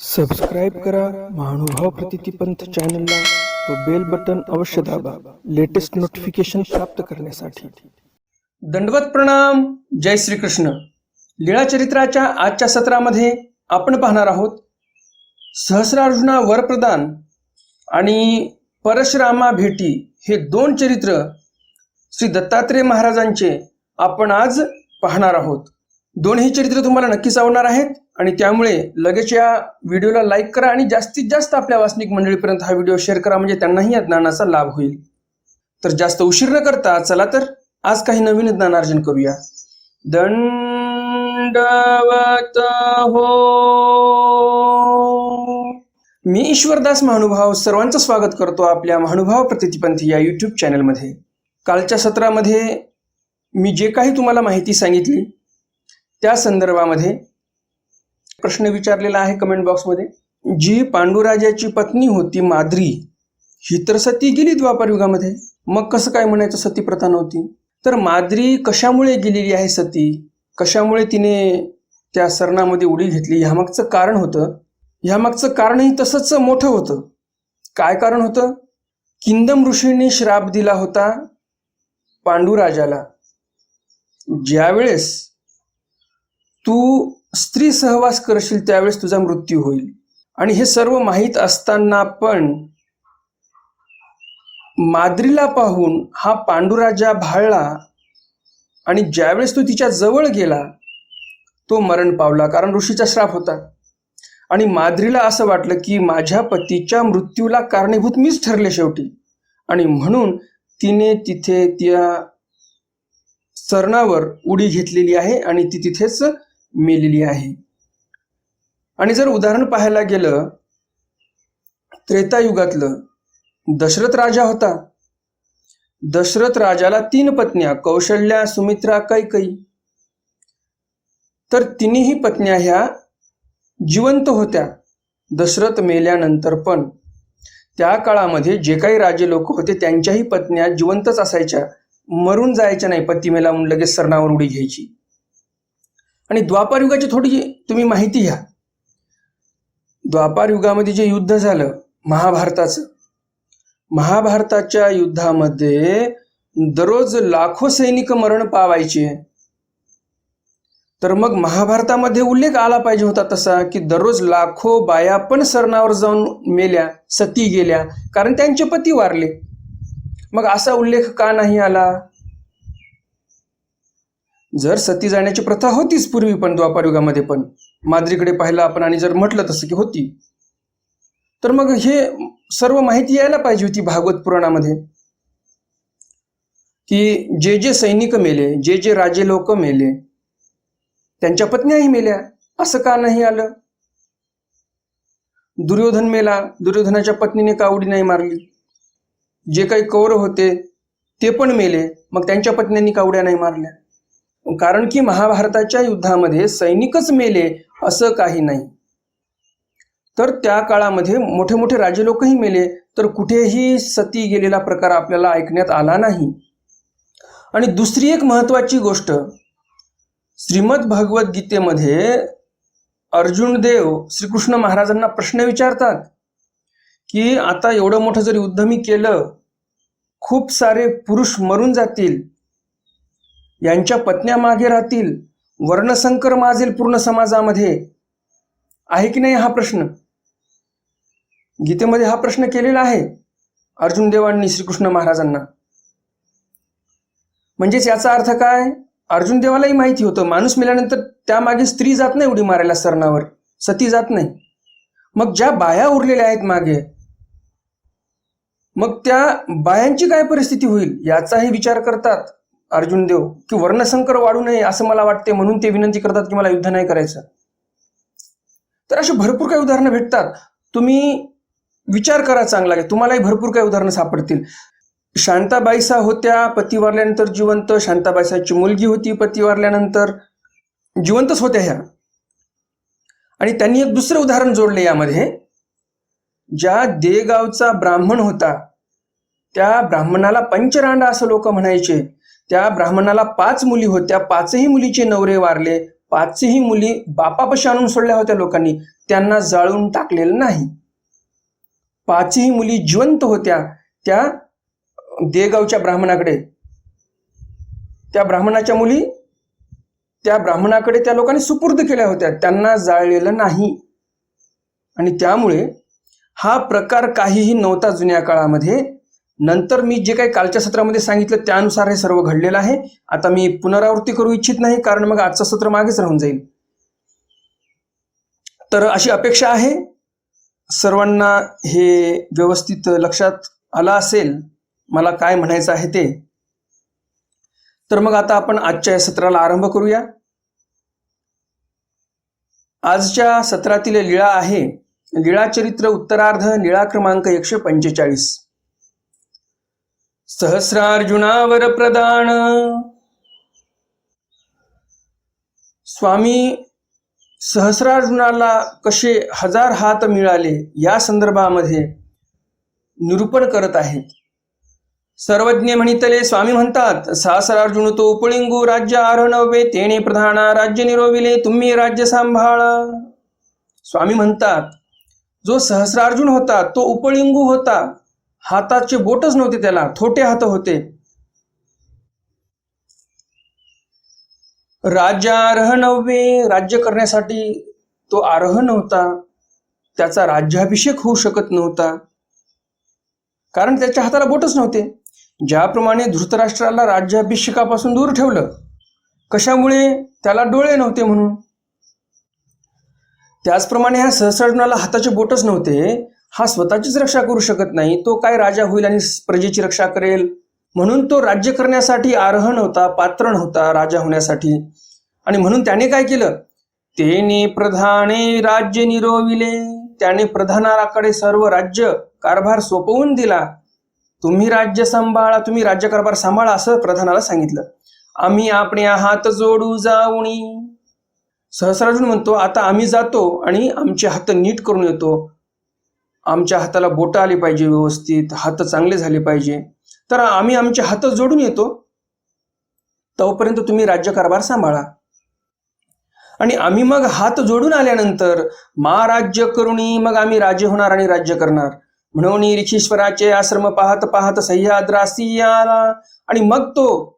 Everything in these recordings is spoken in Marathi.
सबस्क्राईब करा महानुभाव प्रतितीपंथ चॅनलला व बेल बटन अवश्य दाबा लेटेस्ट नोटिफिकेशन प्राप्त करण्यासाठी. दंडवत प्रणाम जय श्रीकृष्ण. लीळा चरित्राच्या आजच्या सत्रामध्ये आपण पाहणार आहोत सहस्रार्जुना वरप्रदान आणि परशुरामा भेटी हे दोन चरित्र श्री दत्तात्रेय महाराजांचे आपण आज पाहणार आहोत. दोन्ही चरित्र तुम्हाला नक्कीच आवडणार आहेत आणि त्यामुळे लगेच या व्हिडिओला लाईक करा आणि जास्तीत जास्त आपल्या वासनिक मंडळीपर्यंत हा व्हिडिओ शेअर करा म्हणजे त्यांनाही या ज्ञानाचा लाभ होईल. तर जास्त उशीर न करता चला तर आज काही नवीन ज्ञानार्जन करूया. दंडवत हो. मी ईश्वरदास महानुभाव सर्वांचं स्वागत करतो आपल्या महानुभाव प्रतितीपंथी या युट्यूब चॅनलमध्ये कालच्या सत्रामध्ये मी जे काही तुम्हाला माहिती सांगितली त्या संदर्भामध्ये प्रश्न विचारलेला आहे कमेंट बॉक्समध्ये जी पांडुराजाची पत्नी होती माद्री ही तर सती गेली द्वापार युगामध्ये. मग कसं काय म्हणायचं सती प्रथा नव्हती? तर माद्री कशामुळे गेलेली आहे सती? कशामुळे तिने त्या सरणामध्ये उडी घेतली? ह्यामागचं कारण होतं. ह्यामागचं कारणही तसंच मोठं होतं. काय कारण होतं? किंदम ऋषींनी श्राप दिला होता पांडुराजाला. ज्यावेळेस तू स्त्री सहवास करशील त्यावेळेस तुझा मृत्यू होईल. आणि हे सर्व माहीत असताना पण माद्रीला पाहून हा पांडुराजा भाळला आणि ज्यावेळेस तो तिच्या जवळ गेला तो मरण पावला कारण ऋषीचा श्राप होता. आणि माद्रीला असं वाटलं की माझ्या पतीच्या मृत्यूला कारणीभूत मीच ठरले शेवटी. आणि म्हणून तिने तिथे त्या सरणावर उडी घेतलेली आहे आणि ती तिथेच मेलेली आहे. आणि जर उदाहरण पाहायला गेलं त्रेतायुगातलं दशरथ राजा होता. दशरथ राजाला तीन पत्न्या कौशल्या सुमित्रा कैकई तर तिन्ही पत्न्या ह्या जिवंत होत्या दशरथ मेल्यानंतर पण. त्या काळामध्ये जे काही राजे लोक होते त्यांच्याही पत्न्या जिवंतच असायच्या. मरून जायच्या नाही पती मेला म्हणून लगेच सरणावर उडी घ्यायची. आणि द्वापार युगाची थोडी तुम्ही माहिती घ्या. द्वापार युगामध्ये जे युद्ध झालं महाभारताचं महाभारताच्या युद्धामध्ये दररोज लाखो सैनिक मरण पावायचे. तर मग महाभारतामध्ये उल्लेख आला पाहिजे होता तसा की दररोज लाखो बाया पण सरणावर जाऊन मेल्या सती गेल्या कारण त्यांचे पती वारले. मग असा उल्लेख का नाही आला? जर सती जाण्याची प्रथा होतीच पूर्वी पण द्वापार युगामध्ये पण माद्रीकडे पाहिलं आपण आणि जर म्हटलं तसं की होती तर मग हे सर्व माहिती यायला पाहिजे होती भागवत पुराणामध्ये. की जे जे सैनिक मेले जे जे राजे लोक मेले त्यांच्या पत्न्याही मेल्या असं का नाही आलं? दुर्योधन मेला दुर्योधनाच्या पत्नीने कावडी नाही मारली? जे काही कौरव होते ते पण मेले मग त्यांच्या पत्न्यांनी कावड्या नाही मारल्या? कारण की महाभारताच्या युद्धामध्ये सैनिकच मेले असं काही नाही. तर त्या काळामध्ये मोठे मोठे राजे लोकही मेले तर कुठेही सती गेलेला प्रकार आपल्याला ऐकण्यात आला नाही. आणि दुसरी एक महत्वाची गोष्ट श्रीमद भगवद्गीतेमध्ये अर्जुन देव श्रीकृष्ण महाराजांना प्रश्न विचारतात की आता एवढं मोठं जर युद्ध मी केलं खूप सारे पुरुष मरून जातील यांच्या पत्न्या मागे राहतील वर्णसंकर माजेल पूर्ण समाजामध्ये. आहे की नाही हा प्रश्न? गीतेमध्ये हा प्रश्न केलेला आहे अर्जुन देवांनी श्रीकृष्ण महाराजांना. म्हणजेच याचा अर्थ काय? अर्जुन देवालाही माहिती होतं माणूस मिळाल्यानंतर त्यामागे स्त्री जात नाही उडी मारायला सरणावर सती जात नाही. मग ज्या बाया उरलेल्या आहेत मागे मग त्या बायांची काय परिस्थिती होईल? याचाही विचार करतात. अर्जुन देव की वर्णसंकर वाढू नये असं मला वाटते म्हणून ते विनंती करतात की मला युद्ध नाही करायचं. तर अशी भरपूर काही उदाहरणं भेटतात. तुम्ही विचार करा चांगला की तुम्हालाही भरपूर काही उदाहरणं सापडतील. शांताबाईसा होत्या पती वारल्यानंतर जिवंत. शांताबाईसाची मुलगी होती पती वारल्यानंतर जिवंतच होत्या ह्या. आणि त्यांनी एक दुसरं उदाहरण जोडले यामध्ये. ज्या देगावचा ब्राह्मण होता त्या ब्राह्मणाला पंचरांडा असं लोक म्हणायचे. त्या ब्राह्मणाला पाच मुली होत्या. पाचही मुलीचे नवरे वारले. पाचही मुली बापापाशी आणून सोडल्या होत्या लोकांनी. त्यांना जाळून टाकलेलं नाही. पाचही मुली जिवंत होत्या त्या देगावच्या ब्राह्मणाकडे. त्या ब्राह्मणाच्या मुली त्या ब्राह्मणाकडे त्या लोकांनी सुपूर्द केल्या होत्या. त्यांना जाळलेलं नाही. आणि त्यामुळे हा प्रकार काहीही नव्हता जुन्या काळामध्ये. नंतर मी जे काही कालच्या सत्रामध्ये सांगितलं त्यानुसार हे सर्व घडलेलं आहे. आता मी पुनरावृत्ती करू इच्छित नाही कारण मग आजचं सत्र मागेच राहून जाईल. तर अशी अपेक्षा आहे. सर्वांना हे व्यवस्थित लक्षात आलं असेल मला काय म्हणायचं आहे ते. तर मग आता आपण आजच्या या सत्राला आरंभ करूया. आजच्या सत्रातील लीळा आहे. लीळाचरित्र उत्तरार्ध लीळा क्रमांक एकशे पंचेचाळीस. सहस्रार्जुनावर प्रदान स्वामी सहस्रार्जुनाला कसे हजार हात मिळाले या संदर्भामध्ये निरूपण करत आहेत. सर्वज्ञ म्हणितले स्वामी म्हणतात सहस्रार्जुन तो उपलिंगू राज्य आरणवे तेने प्रधाना राज्य निरोविले तुम्ही राज्य सांभाळा. स्वामी म्हणतात जो सहस्रार्जुन होता तो उपलिंगू होता. हाताचे बोटच नव्हते त्याला. थोटे हात होते. राज्यारोह नव्हे राज्य करण्यासाठी तो आरह नव्हता. त्याचा राज्याभिषेक होऊ शकत नव्हता. कारण त्याच्या हाताला बोटच नव्हते. ज्याप्रमाणे धृतराष्ट्राला राज्याभिषेकापासून दूर ठेवलं कशामुळे त्याला डोळे नव्हते म्हणून? त्याचप्रमाणे ह्या सहस्रार्जुनाला हाताचे बोटच नव्हते. हा स्वतःचीच रक्षा करू शकत नाही तो काय राजा होईल आणि प्रजेची रक्षा करेल? म्हणून तो राज्य करण्यासाठी आर्हण होता पात्र होता राजा होण्यासाठी. आणि म्हणून त्याने काय केलं? तेने प्रधाने राज्य निरोविले. त्याने प्रधानाकडे सर्व राज्य कारभार सोपवून दिला. तुम्ही राज्य सांभाळा तुम्ही राज्य कारभार सांभाळा असं प्रधानाला सांगितलं. आम्ही आपण हात जोडू जाऊणी सहस्राजून म्हणतो आता आम्ही जातो आणि आमचे हात नीट करून येतो. आमच्या हाताला बोटं आली पाहिजे व्यवस्थित हात चांगले झाले पाहिजे. तर आम्ही आमचे हात जोडून येतो. तोपर्यंत तुम्ही राज्यकारभार सांभाळा. आणि आम्ही मग हात जोडून आल्यानंतर महाराज्य करुणी मग आम्ही राजे होणार आणि राज्य करणार. म्हणून ऋषीश्वराचे आश्रम पाहत पाहत सह्याद्रासी आला आणि मग तो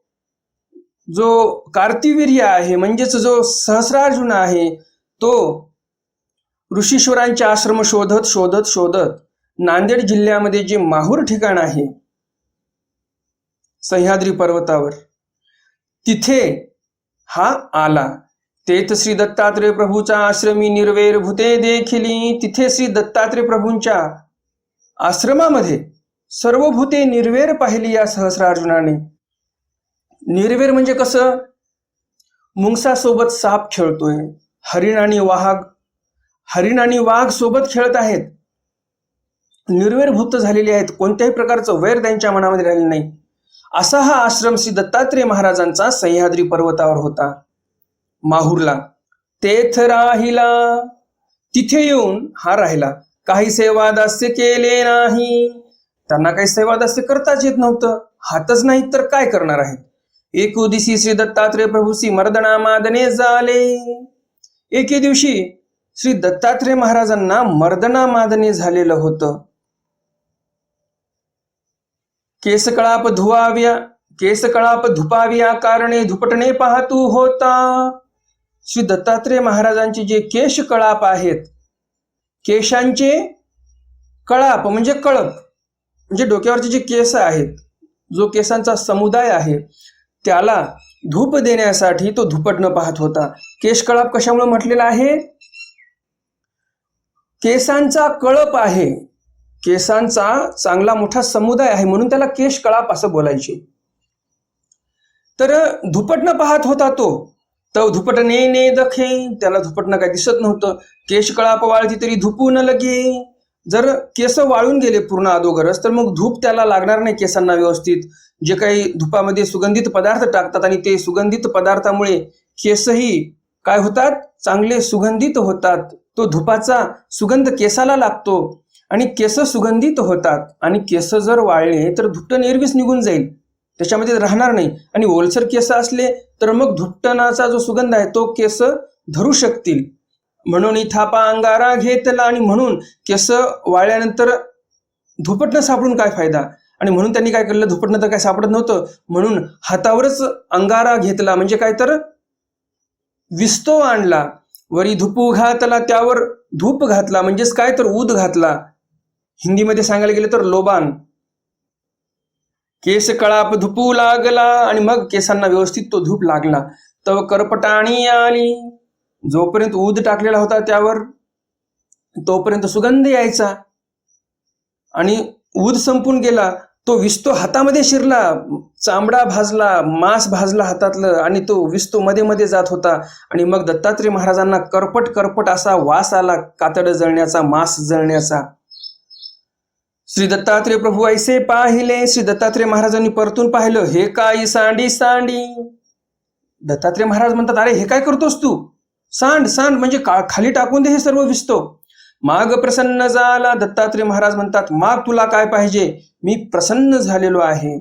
जो कार्तिवीर्य आहे म्हणजेच जो सहस्रार्जुन आहे तो ऋषीश्वरांचे आश्रम शोधत शोधत शोधत नांदेड जिल्ह्यामध्ये जे माहूर ठिकाण आहे सह्याद्री पर्वतावर तिथे हा आला. तेथ श्री दत्तात्रय प्रभूचा आश्रमी निर्वेर भूते देखिली. तिथे श्री दत्तात्रय प्रभूंच्या आश्रमामध्ये सर्व भूते निर्वेर पाहिली या सहस्रार्जुनाने. निर्वेर म्हणजे कसं? मुंगसासोबत साप खेळतोय हरिण आणि वाघ हरिण आणि वाघ सोबत खेळत आहेत. निर्वेरभूत झालेले आहेत. कोणत्याही प्रकारचं वैर त्यांच्या मनामध्ये राहिलं नाही. असा हा आश्रम श्री दत्तात्रेय महाराजांचा सह्याद्री पर्वतावर होता. माहूरला. तेथ राहिला. तिथे येऊन हा राहिला. काही सेवादास्य केले नाही. त्यांना काही सेवादास्य करताच येत नव्हतं. हातच नाही तर काय करणार आहेत? एक दिवशी श्री दत्तात्रेय प्रभूसी मर्दना मादने झाले. एके दिवशी श्री दत्तात्रेय महाराजांना मर्दना मादने झालेलं होतं. केसकळाप धुवाव्या केसकळाप धुपाव्या कारणे धुपटणे पाहतू होता. श्री दत्तात्रेय महाराजांचे जे केश कळाप आहेत केशांचे कळाप म्हणजे कळप म्हणजे डोक्यावरचे जे केस आहेत जो केसांचा समुदाय आहे त्याला धूप देण्यासाठी तो धुपटणं पाहत होता. केश कळाप कशामुळे म्हटलेला आहे? केसांचा कळप आहे. केसांचा चांगला मोठा समुदाय आहे म्हणून त्याला केश कळाप असं बोलायचे. तर धुपटणं पाहत होता तो. तर धुपटणे ने दखे त्याला धुपटणं काय दिसत नव्हतं. केश कळाप वाळती तरी धुपू न लगे. जर केस वाळून गेले पूर्ण अगोदरच तर मग धूप त्याला लागणार नाही केसांना व्यवस्थित. जे काही धुपामध्ये सुगंधित पदार्थ टाकतात आणि ते सुगंधित पदार्थामुळे केसही काय होतात? चांगले सुगंधित होतात. तो धुपाचा सुगंध केसाला लागतो. आणि केस सुगंधित होतात. आणि केस जर वाळले तर धुपटं एरवीच निघून जाईल. त्याच्यामध्ये राहणार नाही. आणि ओलसर केस असले तर मग धुट्टणाचा जो सुगंध आहे तो केस धरू शकतील. म्हणून थापा अंगारा घेतला आणि म्हणून केस वाळल्यानंतर धुपटणं सापडून काय फायदा? आणि म्हणून त्यांनी काय केलं? धुपटणं तर काय सापडत नव्हतं. म्हणून हातावरच अंगारा घेतला. म्हणजे काय तर? विस्तो आणला. वरी धुपू घातला त्यावर धूप घातला म्हणजेच काय तर ऊद घातला. हिंदीमध्ये सांगायला गेलं तर लोबान. केस कळाप धुपू लागला आणि मग केसांना व्यवस्थित तो धूप लागला. तव करपटाणी आली. जोपर्यंत ऊद टाकलेला होता त्यावर तोपर्यंत सुगंध यायचा. आणि ऊद संपून गेला. तो विस्तो हातामध्ये शिरला चांबडा भाजला मांस भाजला हातातलं आणि तो विस्तो मध्ये मध्ये जात होता. आणि मग दत्तात्रय महाराजांना करपट करपट असा वास आला कातड जळण्याचा मांस जळण्याचा. श्री दत्तात्रय प्रभू ऐसे पाहिले श्री दत्तात्रय महाराजांनी परतून पाहिलं हे काय सांडी सांडी? दत्तात्रय महाराज म्हणतात अरे हे काय करतोस तू? सांड सांड म्हणजे का खाली टाकून दे हे सर्व विस्तो. माग प्रसन्न झाला. दत्तात्रय महाराज म्हणतात माग तुला काय पाहिजे? मी प्रसन्न झालेलो आहे.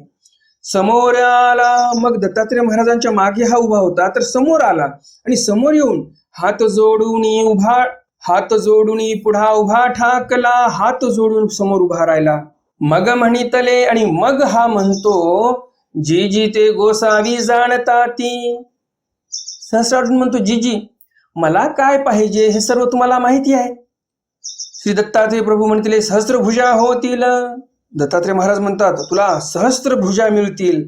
समोर आला. मग दत्तात्रय महाराजांच्या मागे हा उभा होता. तर समोर आला आणि समोर येऊन हात जोडून उभा हात जोडून पुढा उभा ठाकला. हात जोडून समोर उभा राहिला. मग म्हणितले आणि मग हा म्हणतो जी जी ते गोसावी जाणता ती सहस्रार्जुन म्हणतो जी जी मला काय पाहिजे? हे सर्व तुम्हाला माहिती आहे. श्री दत्तात्रय प्रभू म्हणतील सहस्त्रभुजा होतील. दत्तात्रय महाराज म्हणतात तुला सहस्त्रभुजा मिळतील.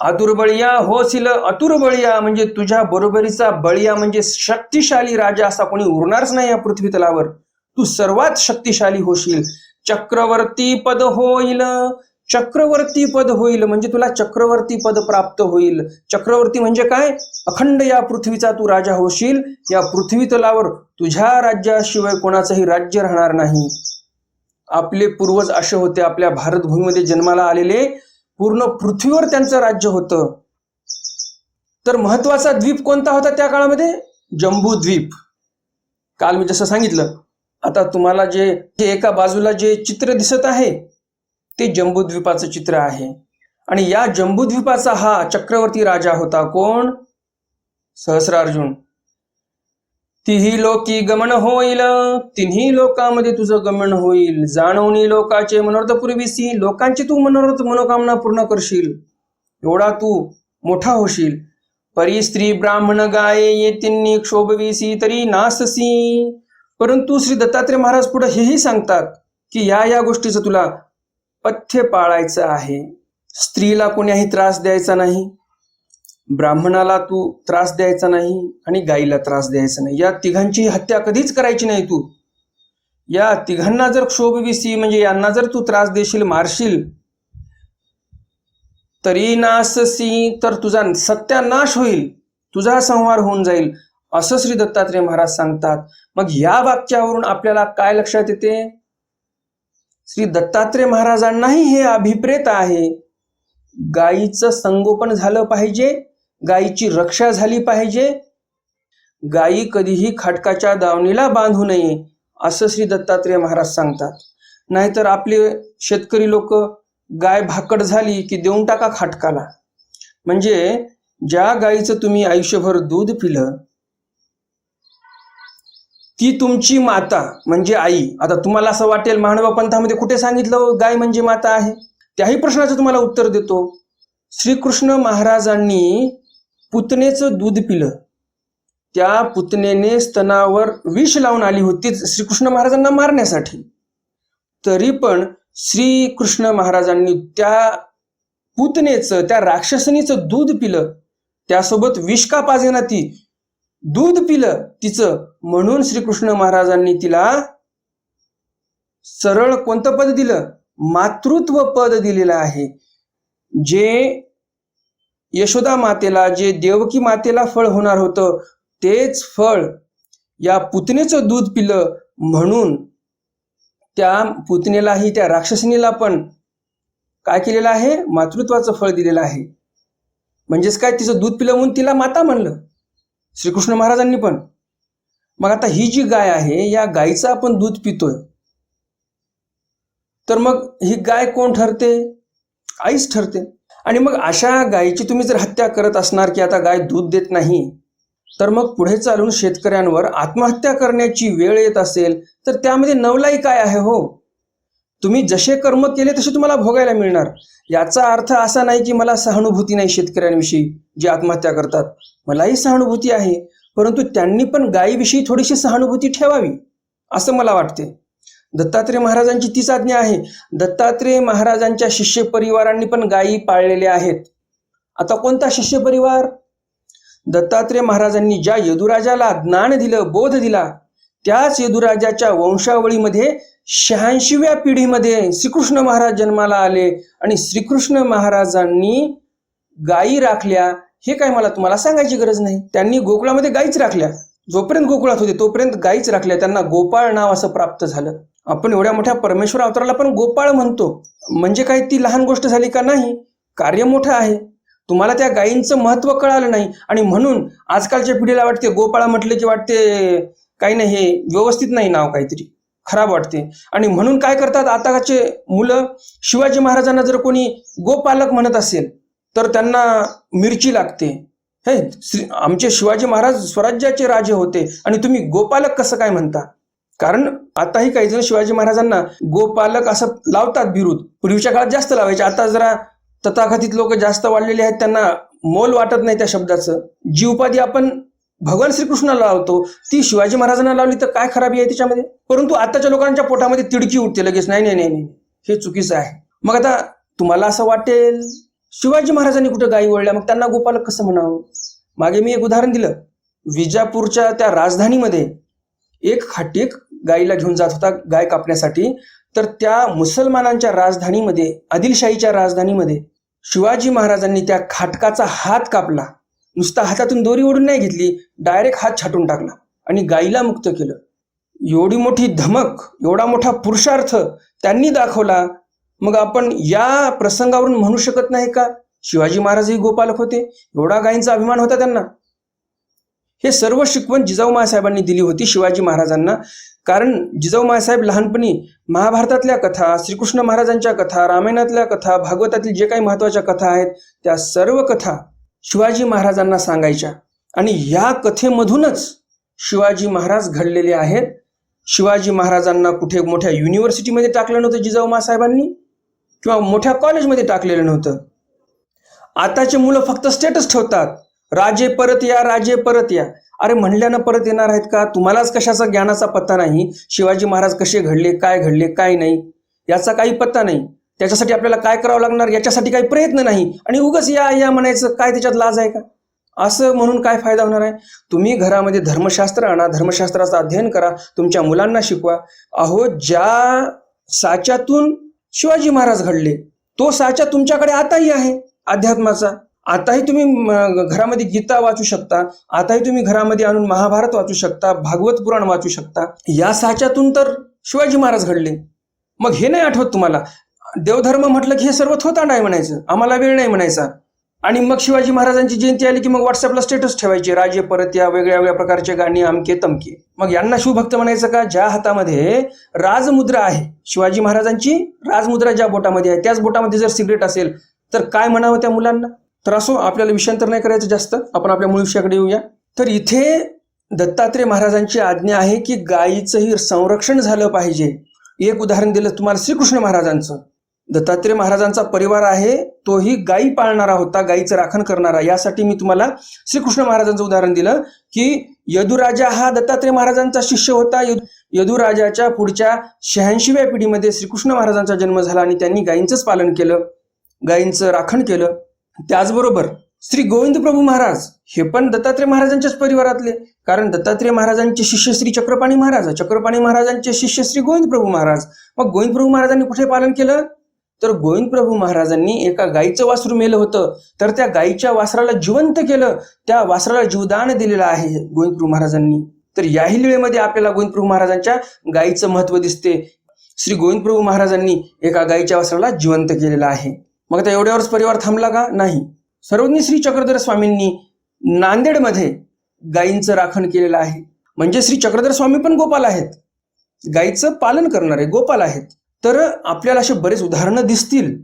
आतुर बळिया होशील अतुर बळिया म्हणजे तुझ्या बरोबरीचा बळिया म्हणजे शक्तिशाली राजा असा कोणी उरणारच नाही या पृथ्वी तलावर. तू सर्वात शक्तिशाली होशील. चक्रवर्ती पद होईल. चक्रवर्ती पद होईल म्हणजे तुला चक्रवर्ती पद प्राप्त होईल. चक्रवर्ती म्हणजे काय? अखंड या पृथ्वीचा तू राजा होशील. या पृथ्वी तलावर तुझ्या राज्याशिवाय कोणाचंही राज्य राहणार नाही. आपले पूर्वज असे होते. आपल्या भारतभूमीमध्ये जन्माला आलेले पूर्ण पृथ्वीवर त्यांचं राज्य होतं. तर महत्त्वाचा द्वीप कोणता होता त्या काळामध्ये? जम्बू द्वीप. काल मी जसं सांगितलं आता तुम्हाला जे हे एका बाजूला जे चित्र दिसत आहे ते जम्बूद्वीपाचं चित्र आहे. आणि या जम्बूद्वीपाचा हा चक्रवर्ती राजा होता कोण? सहस्रार्जुन. तिही लोकी गमन होईल. तिन्ही लोकांमध्ये तुझं गमन होईल. जाणवणी लोकाचे मनोरथ पूर्वीसी. लोकांची तू मनोरथ मनोकामना पूर्ण करशील. एवढा तू मोठा होशील. परी स्त्री ब्राह्मण गाये येतींनी क्षोभविसी तरी नाससी. परंतु श्री दत्तात्रय महाराज पुढे हेही सांगतात की या या गोष्टीचं तुला पथ्य पाळायचं आहे. स्त्रीला कोण्याही त्रास द्यायचा नाही. ब्राह्मणाला तू त्रास द्यायचा नाही आणि गाईला त्रास द्यायचा नाही. या तिघांची हत्या कधीच करायची नाही तू. या तिघांना जर क्षोभविसी म्हणजे यांना जर तू त्रास देशील मारशील तरी नाससी तर तुझा सत्यानाश होईल. तुझा संहार होऊन जाईल. असं श्री दत्तात्रय महाराज सांगतात. मग या वाक्यावरून आपल्याला काय लक्षात येते? श्री दत्तात्रय महाराजांनाही हे अभिप्रेत आहे. गायीचं संगोपन झालं पाहिजे गायीची रक्षा झाली पाहिजे. गायी कधीही खाटकाच्या दावणीला बांधू नये असं श्री दत्तात्रय महाराज सांगतात. नाहीतर आपले शेतकरी लोक गाय भाकड झाली की देऊन टाका खाटकाला. म्हणजे ज्या गायीचं तुम्ही आयुष्यभर दूध पिलं ती तुमची माता म्हणजे आई. आता तुम्हाला असं वाटेल मानवा पंथामध्ये कुठे सांगितलं गाय म्हणजे माता आहे? त्याही प्रश्नाचं तुम्हाला उत्तर देतो. श्रीकृष्ण महाराजांनी पुतनेचं दूध पिलं. त्या पुतनेने स्तनावर विष लावून आली होती श्रीकृष्ण महाराजांना मारण्यासाठी. तरी पण श्रीकृष्ण महाराजांनी त्या पुतनेचं त्या राक्षसनीचं दूध पिलं. त्यासोबत विष का पाजेना ती. दूध पिलं तिचं. म्हणून श्रीकृष्ण महाराजांनी तिला सरळ कोणतं पद दिलं? मातृत्व पद दिलेलं आहे. जे यशोदा मातेला जे देवकी मातेला फळ होणार होतं तेच फळ या पुतनेचं दूध पिलं म्हणून त्या पुतनेलाही त्या राक्षसिनीला पण काय केलेलं आहे? मातृत्वाचं फळ दिलेलं आहे. म्हणजेच काय? तिचं दूध पिलं म्हणून तिला माता म्हणलं. श्रीकृष्ण महाराजांनी पण. मग आता ही जी गाय आहे या गायीचं आपण दूध पितोय. तर मग ही गाय कोण ठरते? आईच ठरते. आणि मग अशा गायीची तुम्ही जर हत्या करत असणार की आता गाय दूध देत नाही तर मग पुढे चालून शेतकऱ्यांवर आत्महत्या करण्याची वेळ येत असेल तर त्यामध्ये नवलाई काय आहे हो? तुम्ही जसे कर्म केले तसे तुम्हाला भोगायला मिळणार. याचा अर्थ असा नाही की मला सहानुभूती नाही शेतकऱ्यांविषयी जे आत्महत्या करतात. मलाही सहानुभूती आहे. परंतु त्यांनी पण गायीविषयी थोडीशी सहानुभूती ठेवावी असं मला वाटते. दत्तात्रय महाराजांची तीच आज्ञा आहे. दत्तात्रय महाराजांच्या शिष्य परिवारांनी पण गायी पाळलेल्या आहेत. आता कोणता शिष्य परिवार दत्तात्रय महाराजांनी ज्या यदुराजाला ज्ञान दिलं बोध दिला त्याच यदुराजाच्या वंशावळीमध्ये शहाऐंशीव्या पिढीमध्ये श्रीकृष्ण महाराज जन्माला आले आणि श्रीकृष्ण महाराजांनी गायी राखल्या हे काय मला तुम्हाला सांगायची गरज नाही. त्यांनी गोकुळामध्ये गायीच राखल्या. जोपर्यंत गोकुळात होते तोपर्यंत गायीच राखल्या. त्यांना गोपाळ नाव असं प्राप्त झालं. आपण एवढ्या मोठ्या परमेश्वर अवताराला पण गोपाळ म्हणतो. म्हणजे काय ती लहान गोष्ट झाली का नाही? कार्य मोठं आहे. तुम्हाला त्या गायींचं महत्त्व कळालं नाही. आणि म्हणून आजकालच्या पिढीला वाटते गोपाळा म्हटलं की वाटते काही नाही हे व्यवस्थित नाही नाव काहीतरी. खराब वाटते. आणि म्हणून काय करतात आताचे मुलं शिवाजी महाराजांना जर कोणी गोपालक म्हणत असेल तर त्यांना मिरची लागते. हे श्री आमचे शिवाजी महाराज स्वराज्याचे राजे होते. आणि तुम्ही गोपालक कसं काय म्हणता? कारण आताही काही जण शिवाजी महाराजांना गोपालक असं लावतात बिरुद. पूर्वीच्या काळात जास्त लावायचे. आता जरा तथाकथित लोक जास्त वाढलेले आहेत. त्यांना मोल वाटत नाही त्या शब्दाचं. जी उपाधी आपण भगवान श्रीकृष्णाला लावतो ती शिवाजी महाराजांना लावली तर काय खराबी आहे त्याच्यामध्ये? परंतु आताच्या लोकांच्या पोटामध्ये तिडकी उठते लगेच. नाही नाही नाही नाही. हे चुकीचं आहे. मग आता तुम्हाला असं वाटेल शिवाजी महाराजांनी कुठं गायी वळल्या? मग त्यांना गोपालक कसं म्हणावं? मागे मी एक उदाहरण दिलं. विजापूरच्या त्या राजधानीमध्ये एक खाटीक गायीला घेऊन जात होता गाय कापण्यासाठी. तर त्या मुसलमानांच्या राजधानीमध्ये आदिलशाहीच्या राजधानीमध्ये शिवाजी महाराजांनी त्या खाटकाचा हात कापला. नुसता हातातून दोरी ओढून नाही घेतली डायरेक्ट हात छाटून टाकला आणि गायीला मुक्त केलं. एवढी मोठी धमक एवढा मोठा पुरुषार्थ त्यांनी दाखवला मग आपण या प्रसंगावरून म्हणू शकत नाही का? शिवाजी महाराजही गोपालक होते. एवढा गायींचा अभिमान होता त्यांना. हे सर्व शिकवण जिजाऊ मासाहेबांनी दिली होती शिवाजी महाराजांना. कारण जिजाऊ मासाहेब लहानपणी महाभारतातल्या कथा श्रीकृष्ण महाराजांच्या कथा रामायणातल्या कथा भागवतातील जे काही महत्त्वाच्या कथा आहेत त्या सर्व कथा शिवाजी महाराजांना सांगायच्या. आणि या कथेमधूनच शिवाजी महाराज घडलेले आहेत. शिवाजी महाराजांना कुठे मोठ्या युनिव्हर्सिटीमध्ये टाकलं नव्हतं जिजाऊ मासाहेबांनी किंवा मोठ्या कॉलेजमध्ये टाकलेलं नव्हतं. आताचे मुलं फक्त स्टेटस ठेवतात. राजे परत या राजे परत या. अरे म्हणल्यानं परत येणार आहेत का? तुम्हालाच कशाचा ज्ञानाचा पत्ता नाही? शिवाजी महाराज कसे घडले काय घडले काय नाही? याचा काही पत्ता नाही. त्याच्यासाठी आपल्याला काय करावं लागणार? याच्यासाठी काही प्रयत्न नाही. आणि उगच या या म्हणायचं काय त्याच्यात लाज आहे का? असं म्हणून काय फायदा होणार आहे? तुम्ही घरामध्ये धर्मशास्त्र आणा धर्मशास्त्राचं अध्ययन करा तुमच्या मुलांना शिकवा. अहो ज्या साच्यातून शिवाजी महाराज घडले. तो साचा तुमच्याकडे आताही आहे अध्यात्माचा. आताही तुम्ही घरामध्ये गीता वाचू शकता. आताही तुम्ही घरामध्ये आणून महाभारत वाचू शकता भागवत पुराण वाचू शकता. या साच्यातून तर शिवाजी महाराज घडले. मग हे नाही आठवत तुम्हाला? देवधर्म म्हटलं की हे सर्व थोतांड आहे म्हणायचं. आम्हाला वेळ नाही म्हणायचा. आणि मग शिवाजी महाराजांची जयंती आली की मग व्हॉट्सअपला स्टेटस ठेवायचे. राजे परत या वेगळ्या वेगळ्या प्रकारचे गाणी अमके तमके. मग यांना शिवभक्त म्हणायचं का? ज्या हातामध्ये राजमुद्रा आहे शिवाजी महाराजांची राजमुद्रा ज्या बोटामध्ये आहे त्याच बोटामध्ये जर सिगरेट असेल तर काय म्हणावं त्या मुलांना? तर असो आपल्याला विषयांतर नाही करायचं जास्त. आपण आपल्या मूळ विषयाकडे येऊया. तर इथे दत्तात्रय महाराजांची आज्ञा आहे की गायीचंही संरक्षण झालं पाहिजे. एक उदाहरण दिलं तुम्हाला श्रीकृष्ण महाराजांचं. दत्तात्रय महाराजांचा परिवार आहे तोही गायी पाळणारा होता गायीचं राखण करणारा. यासाठी मी तुम्हाला श्रीकृष्ण महाराजांचं उदाहरण दिलं की यदुराजा हा दत्तात्रय महाराजांचा शिष्य होता. यदुराजाच्या पुढच्या शहाऐंशीव्या पिढीमध्ये श्रीकृष्ण महाराजांचा जन्म झाला आणि त्यांनी गायींचंच पालन केलं गायींचं राखण केलं. त्याचबरोबर श्री गोविंद प्रभू महाराज हे पण दत्तात्रय महाराजांच्याच परिवारातले कारण दत्तात्रय महाराजांचे शिष्य श्री चक्रपाणी महाराज चक्रपाणी महाराजांचे शिष्य श्री गोविंद प्रभू महाराज. मग गोविंद प्रभू महाराजांनी कुठे पालन केलं? तर गोविंद प्रभू महाराजांनी एका गायीचं वासरू मेलं होतं. तर त्या गायीच्या वासराला जिवंत केलं. त्या वासराला जीवदान दिलेलं आहे गोविंद प्रभू महाराजांनी. तर याही वेळेमध्ये आपल्याला गोविंद प्रभू महाराजांच्या गायीचं महत्त्व दिसते. श्री गोविंद प्रभू महाराजांनी एका गायीच्या वासराला जिवंत केलेलं आहे. मग आता एवढ्यावरच परिवार थांबला का? नाही. सर्वज्ञ श्री चक्रधर स्वामींनी नांदेडमध्ये गायींचं राखण केलेलं आहे. म्हणजे श्री चक्रधर स्वामी पण गोपाल आहेत. गायीचं पालन करणारे गोपाल आहेत. तर आपल्याला असे बरेच उदाहरणं दिसतील.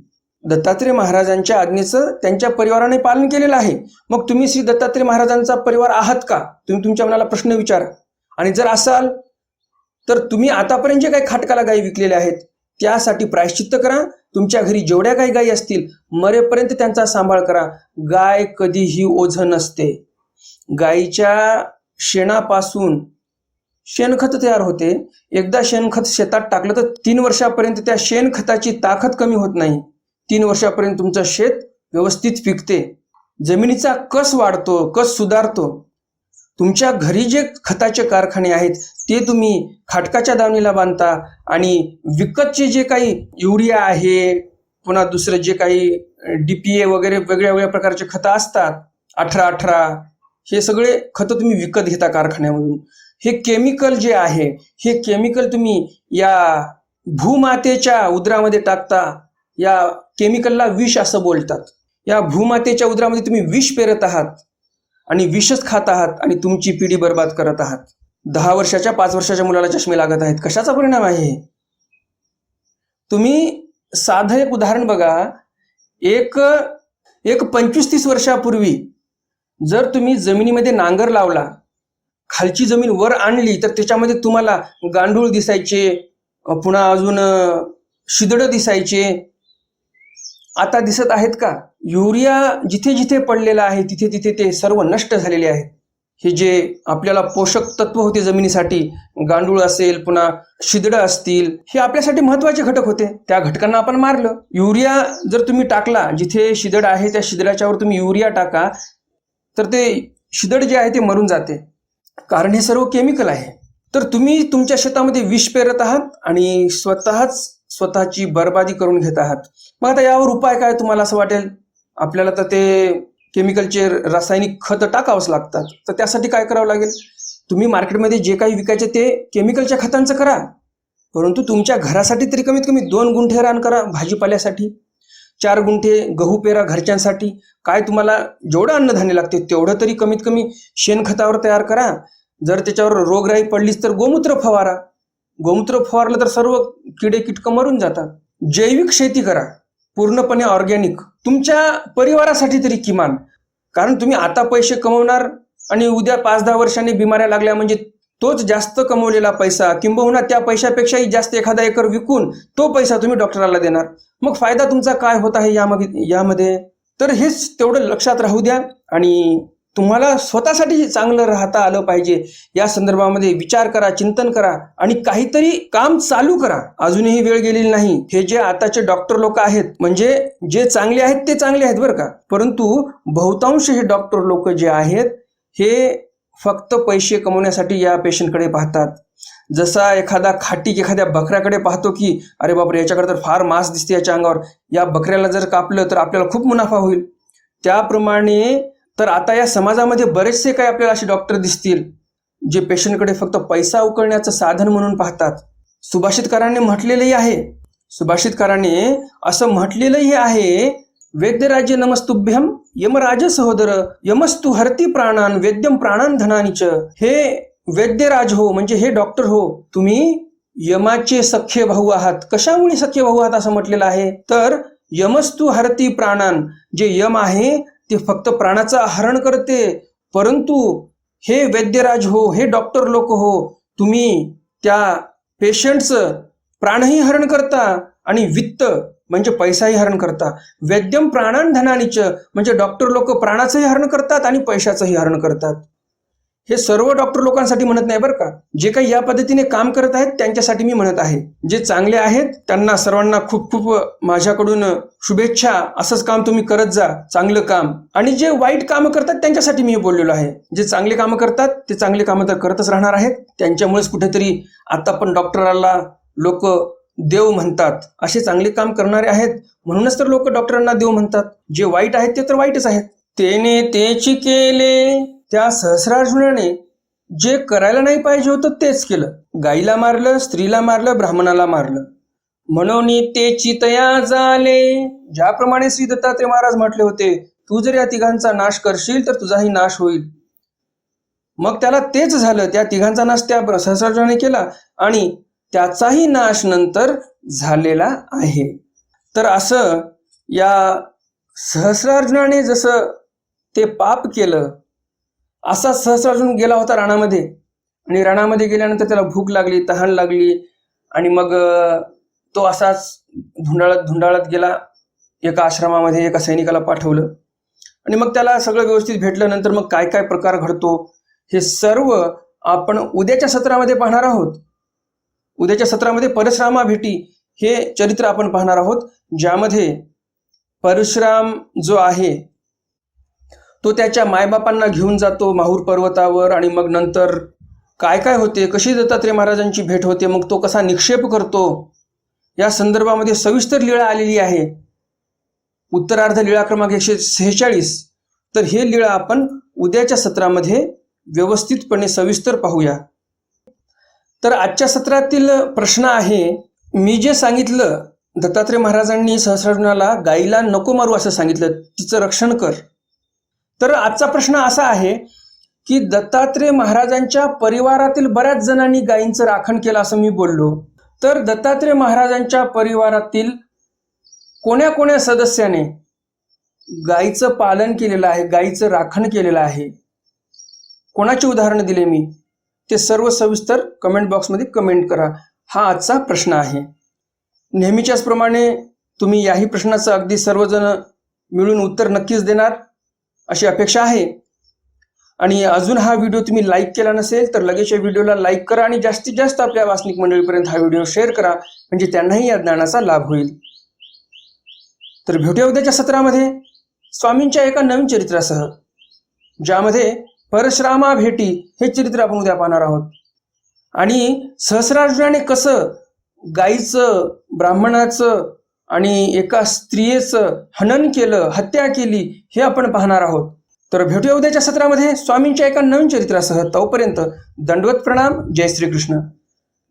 दत्तात्रय महाराजांच्या आज्ञेचं त्यांच्या परिवाराने पालन केलेलं आहे. मग तुम्ही श्री दत्तात्रय महाराजांचा परिवार आहात का? तुम्ही तुमच्या मनाला प्रश्न विचारा. आणि जर असाल तर तुम्ही आतापर्यंत जे काही खाटकाला गायी विकलेल्या आहेत त्यासाठी प्रायश्चित्त करा. तुमच्या घरी जेवढ्या काही गायी असतील मरेपर्यंत त्यांचा सांभाळ करा. गाय कधीही ओझ नसते. गायीच्या शेणापासून शेणखत तयार होते. एकदा शेणखत शेतात टाकलं तर तीन वर्षापर्यंत त्या शेणखताची ताकद कमी होत नाही. तीन वर्षापर्यंत तुमचं शेत व्यवस्थित पिकते. जमिनीचा कस वाढतो कस सुधारतो? तुमच्या घरी जे खताचे कारखाने आहेत ते तुम्ही खाटकाच्या दावणीला बांधता आणि विकतचे जे काही युरिया आहे पुन्हा दुसरं जे काही डीपीए वगैरे वेगळ्या वेगळ्या प्रकारचे खतं असतात अठरा अठरा हे सगळे खतं तुम्ही विकत घेता कारखान्यामधून. हे केमिकल जे आहे हे केमिकल तुम्ही या भूमातेच्या उदरामध्ये टाकता या केमिकलला विष असं बोलतात. या भूमातेच्या उदरामध्ये तुम्ही विष पेरत आहात आणि विषच खात आहात आणि तुमची पिढी बर्बाद करत आहात. दहा वर्षाच्या पाच वर्षाच्या मुलाला चष्मे लागत आहेत. कशाचा परिणाम आहे तुम्ही साधं एक उदाहरण बघा. एक एक पंचवीस तीस वर्षापूर्वी जर तुम्ही जमिनीमध्ये नांगर लावला खालची जमीन वर आणली तर त्याच्यामध्ये तुम्हाला गांडूळ दिसायचे पुन्हा अजून शिदडं दिसायचे. आता दिसत आहेत का? युरिया जिथे जिथे पडलेला आहे तिथे तिथे ते सर्व नष्ट झालेले आहेत. हे जे आपल्याला पोषक तत्व होते जमिनीसाठी गांडूळ असेल पुन्हा शिदडं असतील हे आपल्यासाठी महत्त्वाचे घटक होते. त्या घटकांना आपण मारलं. युरिया जर तुम्ही टाकला जिथे शिदड आहे त्या शिदडाच्यावर तुम्ही युरिया टाका तर ते शिदड जे आहे ते मरून जाते. कारण हे सर्व केमिकल आहे. तर तुम्ही तुमच्या शेतामध्ये विष पेरत आहात आणि स्वतःच स्वतःची बर्बादी करून घेत आहात. मग आता यावर उपाय काय तुम्हाला असं वाटेल? आपल्याला तर ते केमिकलचे रासायनिक खतं टाकावंच लागतात. तर त्यासाठी काय करावं लागेल? तुम्ही मार्केटमध्ये जे काही विकायचे ते केमिकलच्या खतांचं करा. परंतु तुमच्या घरासाठी तरी कमीत कमी दोन गुंठे रान करा भाजीपाल्यासाठी. चार गुंठे गहू पेरा घरच्यांसाठी. काय तुम्हाला जेवढं अन्नधान्य लागते तेवढं तरी कमीत कमी शेणखतावर तयार करा. जर त्याच्यावर रोगराई पडलीच तर गोमूत्र फवारा. गोमूत्र फवारलं तर सर्व किडे कीटकं मरून जातात. जैविक शेती करा. पूर्णपणे ऑर्गॅनिक. तुमच्या परिवारासाठी तरी किमान. कारण तुम्ही आता पैसे कमवणार आणि उद्या पाच दहा वर्षांनी बिमाऱ्या लागल्या म्हणजे तोच जास्त कमवलेला पैसा किंबहुना त्या पैशापेक्षाही जास्त एखादा एकर विकून तो पैसा तुम्ही डॉक्टराला देणार. मग फायदा तुमचा काय होत आहे यामध्ये यामध्ये? तर हेच तेवढं लक्षात राहू द्या आणि तुम्हाला स्वतःसाठी चांगलं राहता आलं पाहिजे. या संदर्भामध्ये विचार करा चिंतन करा आणि काहीतरी काम चालू करा. अजूनही वेळ गेलेली नाही. हे जे आताचे डॉक्टर लोक आहेत म्हणजे जे चांगले आहेत ते चांगले आहेत बरं का. परंतु बहुतांश हे डॉक्टर लोक जे आहेत हे फक्त पैसे कमवण्यासाठी या पेशंटकडे पाहतात. जसा एखादा खाटीक एखाद्या बकऱ्याकडे पाहतो की अरे बापरे याच्याकडे तर फार मांस दिसते याच्या अंगावर. या बकऱ्याला जर कापलं तर आपल्याला खूप मुनाफा होईल. त्याप्रमाणे तर आता या समाजामध्ये बरेचसे काही आपल्याला असे डॉक्टर दिसतील जे पेशंटकडे फक्त पैसा उकळण्याचं साधन म्हणून पाहतात. सुभाषितकारांनी म्हटलेलंही आहे. सुभाषितकरांनी असं म्हटलेलंही आहे वेद्यराज्य नमस्तुभ्यम यमराज सहोदर यमस्तु हरती प्राणान वेद्यम प्राणान धनानीच हे वैद्यराज हो म्हणजे हे डॉक्टर हो तुम्ही यमाचे सख्य भाऊ आहात. कशामुळे सख्य भाऊ आहात असं म्हटलेलं आहे? तर यमस्तु हरती प्राणान जे यम आहे ते फक्त प्राणाचं हरण करते. परंतु हे वैद्यराज हो हे डॉक्टर लोक हो तुम्ही त्या पेशंटचं प्राणही हरण करता आणि वित्त म्हणजे पैसाही हरण करता वैद्यम प्राणान धनानीच म्हणजे डॉक्टर लोक प्राणाचंही हरण करतात आणि पैशाचंही हरण करतात. हे सर्व डॉक्टर लोकांसाठी म्हणत नाही बरं का. जे काही या पद्धतीने काम करत आहेत त्यांच्यासाठी मी म्हणत आहे. जे चांगले आहेत त्यांना सर्वांना खूप खूप माझ्याकडून शुभेच्छा. असंच काम तुम्ही करत जा चांगलं काम. आणि जे वाईट कामं करतात त्यांच्यासाठी मी बोललेलो आहे. जे चांगले कामं करतात ते चांगले कामं तर करतच राहणार आहेत. त्यांच्यामुळेच कुठेतरी आता पण डॉक्टराला लोक देव म्हणतात. असे चांगले काम करणारे आहेत. म्हणूनच तर लोक डॉक्टरांना देव म्हणतात. जे वाईट आहेत ते तर वाईटच आहेत. तेने तेची केले. त्या सहस्रार्जुनाने जे करायला नाही पाहिजे होतं तेच केलं. गाईला मारलं स्त्रीला मारलं ब्राह्मणाला मारलं. म्हणून ते चितया झाले. ज्याप्रमाणे श्री दत्तात्रय महाराज म्हटले होते तू जर या तिघांचा नाश करशील तर तुझाही नाश होईल. मग त्याला तेच झालं. त्या तिघांचा नाश त्या सहस्रार्जुनाने केला आणि त्याचाही नाश नंतर झालेला आहे. तर असं या सहस्रार्जुनाने जसं ते पाप केलं असा सहस्रार्जुन गेला होता राणामध्ये. आणि राणामध्ये गेल्यानंतर त्याला भूक लागली तहान लागली आणि मग तो असाच धुंडाळत धुंडाळत गेला एका आश्रमामध्ये एका सैनिकाला पाठवलं. आणि मग त्याला सगळं व्यवस्थित भेटलं. नंतर मग काय काय प्रकार घडतो हे सर्व आपण उद्याच्या सत्रामध्ये पाहणार आहोत. उद्याच्या सत्रामध्ये परशुरामा भेटी हे चरित्र आपण पाहणार आहोत ज्यामध्ये परशुराम जो आहे तो त्याच्या मायबापांना घेऊन जातो माहूर पर्वतावर आणि मग नंतर काय काय होते कशी दत्तात्रय महाराजांची भेट होते मग तो कसा निक्षेप करतो या संदर्भामध्ये सविस्तर लीळा आलेली आहे. उत्तरार्ध लीळा क्रमांक एकशे सेहेचाळीस. तर हे लीळा आपण उद्याच्या सत्रामध्ये व्यवस्थितपणे सविस्तर पाहूया. तर आजच्या सत्रातील प्रश्न आहे मी जे सांगितलं दत्तात्रय महाराजांनी सहस्रार्जुनाला गाईला नको मारू असं सांगितलं तिचं रक्षण कर. तर आजचा प्रश्न असा आहे की दत्तात्रय महाराजांच्या परिवारातील बऱ्याच जणांनी गायींचं राखण केलं असं मी बोललो. तर दत्तात्रय महाराजांच्या परिवारातील कोण्या कोण्या सदस्याने गायीचं पालन केलेलं आहे गायीचं राखण केलेलं आहे? कोणाची उदाहरणं दिले मी? ते सर्व सविस्तर कमेंट बॉक्समध्ये कमेंट करा. हा आजचा प्रश्न आहे. नेहमीच्याच प्रमाणे तुम्ही याही प्रश्नाचं अगदी सर्वजण मिळून उत्तर नक्कीच देणार अशी अपेक्षा आहे. आणि अजून हा व्हिडिओ तुम्ही लाईक केला नसेल तर लगेच या व्हिडिओला लाईक करा आणि जास्तीत जास्त आपल्या वासनिक मंडळीपर्यंत हा व्हिडिओ शेअर करा. म्हणजे त्यांनाही या ज्ञानाचा लाभ होईल. तर भेटूया उद्याच्या सत्रामध्ये. स्वामींच्या एका नवीन चरित्रासह ज्यामध्ये परशुरामा भेटी हे चरित्र आपण उद्या पाहणार आहोत. आणि सहस्रार्जुनाने कसं गाईचं ब्राह्मणाचं आणि एका स्त्रियेचं हनन केलं हत्या केली हे आपण पाहणार आहोत. तर भेटूया उद्याच्या सत्रामध्ये स्वामींच्या एका नवीन चरित्रासह. तोपर्यंत दंडवत प्रणाम. जय श्रीकृष्ण.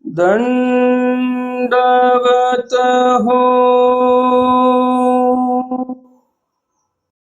दंडवत हो.